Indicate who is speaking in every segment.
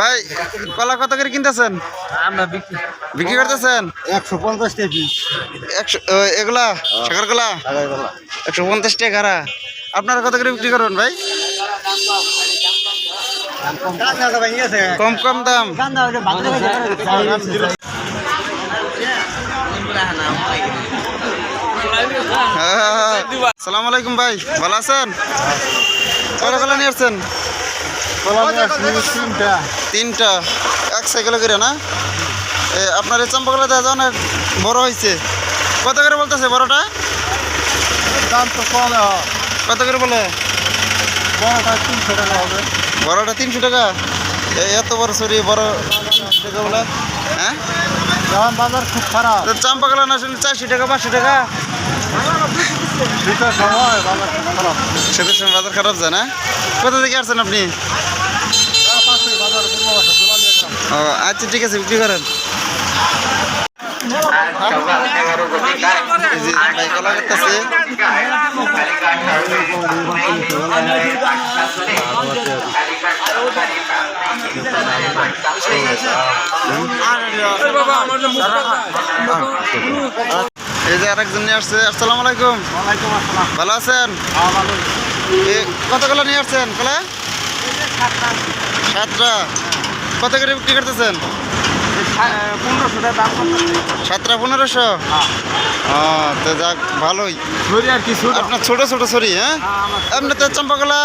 Speaker 1: ভাই কলা কত করে কিনতেছেন?
Speaker 2: বিক্রি
Speaker 1: বিক্রি করতেছেন?
Speaker 2: একশো পঞ্চাশ টাকা
Speaker 1: একশো এগুলা? সাগর কলা একশো পঞ্চাশ টাকা আপনারা কত করে বিক্রি করবেন ভাই? কম কম দাম। হ্যাঁ, সালাম আলাইকুম ভাই ভালো আছেন? কয়টা কলা নিয়ে আসছেন? তিনটা। এক সাইকেলে করে না? এ, আপনার এই চম্পাকলা দেখা অনেক বড় হয়েছে কত করে বলতেছে বড়টা?
Speaker 2: দাম তো কম
Speaker 1: কত করে বলে?
Speaker 2: বড়টা তিনশো টাকা হবে।
Speaker 1: বড়টা তিনশো টাকা? এত বড় সরি বড় টাকা বলে? হ্যাঁ?
Speaker 2: বাজার খুব খারাপ।
Speaker 1: তো চম্পাকলা না শুনলে চারশো টাকা পাঁচশো টাকা?
Speaker 2: শীতের সময় বাজার খারাপ।
Speaker 1: সেদের সময় বাজার খারাপ যায় না? কোথা থেকে আসছেন আপনি? ও আচ্ছা ঠিক আছে বিক্রি করেন। এই যে আরেকজন নিয়ে আসছে। আসসালামু আলাইকুম। ভালো আছেন?
Speaker 2: ভালো
Speaker 1: এ, কত কলা নিয়ে আসছেন? কলা? সাতটা। কত করে বিক্রি করতেছেন?
Speaker 2: পনেরোশো টাকা
Speaker 1: সাতটা পনেরোশো? তো যাক, ভালোই।
Speaker 2: ধরি আর কিছু
Speaker 1: আপনার ছোট ছোট সরি হ্যাঁ? আপনি তো চম্পাকলা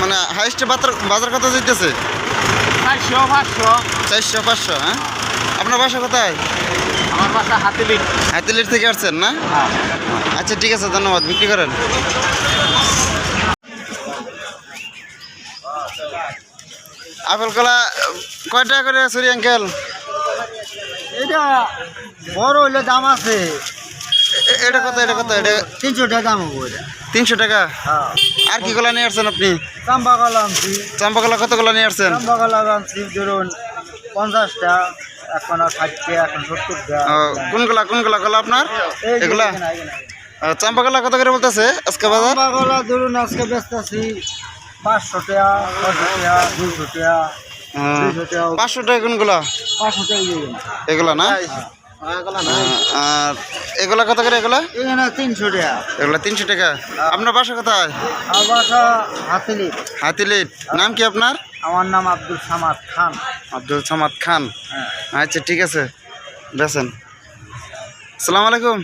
Speaker 1: মানে হাইস্ট বাজার বাজার কত দিতেছে
Speaker 2: চারশো, পাঁচশো
Speaker 1: চারশো পাঁচশো হ্যাঁ? আপনার বাসা কোথায়?
Speaker 2: আমার বাসা হাতিলি
Speaker 1: হাতিলির থেকে আসছেন না? আচ্ছা ঠিক আছে, ধন্যবাদ, বিক্রি করেন। আপেল কলা কয় টাকা করে সরি আঙ্কেল
Speaker 2: এটা বড় হইলে দাম আছে।
Speaker 1: এটা কত এটা কত এটা?
Speaker 2: তিনশো টাকা দাম হব এটা।
Speaker 1: তিনশো টাকা?
Speaker 2: হ্যাঁ।
Speaker 1: আর কি কলা নিয়ে আসছেন আপনি?
Speaker 2: চাম্পা কলা আনছি।
Speaker 1: চাম্পা কলা কত কলা নিয়ে আসছেন?
Speaker 2: চাম্পা কলা আনছি ধরুন পঞ্চাশটা এখন ষাটটা এখন সত্তরটা।
Speaker 1: ও, কোন কলা কোন কলা কলা আপনার? এগুলা? চাম্পা কলা কত করে বলতেছে আজকে বাজার?
Speaker 2: চাম্পা কলা ধরুন আজকে ব্যস্ত আছি পাঁচশো টাকা ছশো টাকা দুশো টাকা
Speaker 1: পাঁচশো টাকা কোনগুলা?
Speaker 2: পাঁচশো টাকা দিয়ে
Speaker 1: এগুলা না? আর এগুলা কত করে এগুলা?
Speaker 2: তিনশো টাকা।
Speaker 1: এগুলা তিনশো টাকা। আপনার বাসা কোথায়?
Speaker 2: বাসা
Speaker 1: হাতিলিট নাম কি আপনার?
Speaker 2: আমার নাম আব্দুল সামাদ খান।
Speaker 1: আব্দুল সামাদ খান।
Speaker 2: হ্যাঁ।
Speaker 1: আচ্ছা ঠিক আছে। বেছেন। সালাম আলাইকুম।